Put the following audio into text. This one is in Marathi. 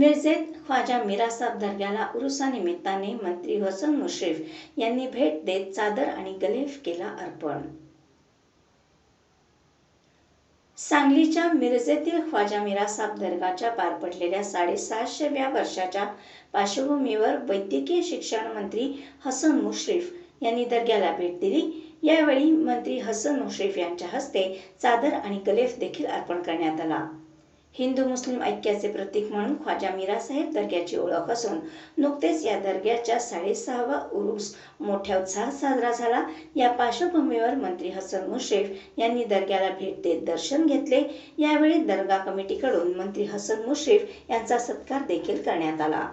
मिरजेत ख्वाजा मिरासाब दर्ग्याला उरुसानिमित्ताने मंत्री हसन मुश्रीफ यांनी भेट देत चादर आणि गलेफ केला अर्पण. सांगलीच्या मिरजेतील ख्वाजा मिरासाब दर्गाच्या पार पडलेल्या साडेसहाशेव्या वर्षाच्या पार्श्वभूमीवर वैद्यकीय शिक्षण मंत्री हसन मुश्रीफ यांनी दर्ग्याला भेट दिली. यावेळी मंत्री हसन मुश्रीफ यांच्या हस्ते चादर आणि गलेफ देखील अर्पण करण्यात आला. हिंदू मुस्लिम ऐक्याचे प्रतीक म्हणून ख्वाजा मीरासाहेब दर्ग्याची ओळख असून नुकतेच या दर्ग्याच्या साडेसहावा उरुस मोठ्या उत्साहात साजरा झाला. या पार्श्वभूमीवर मंत्री हसन मुश्रीफ यांनी दर्ग्याला भेट देत दर्शन घेतले. यावेळी दर्गा कमिटीकडून मंत्री हसन मुश्रीफ यांचा सत्कार देखील करण्यात आला.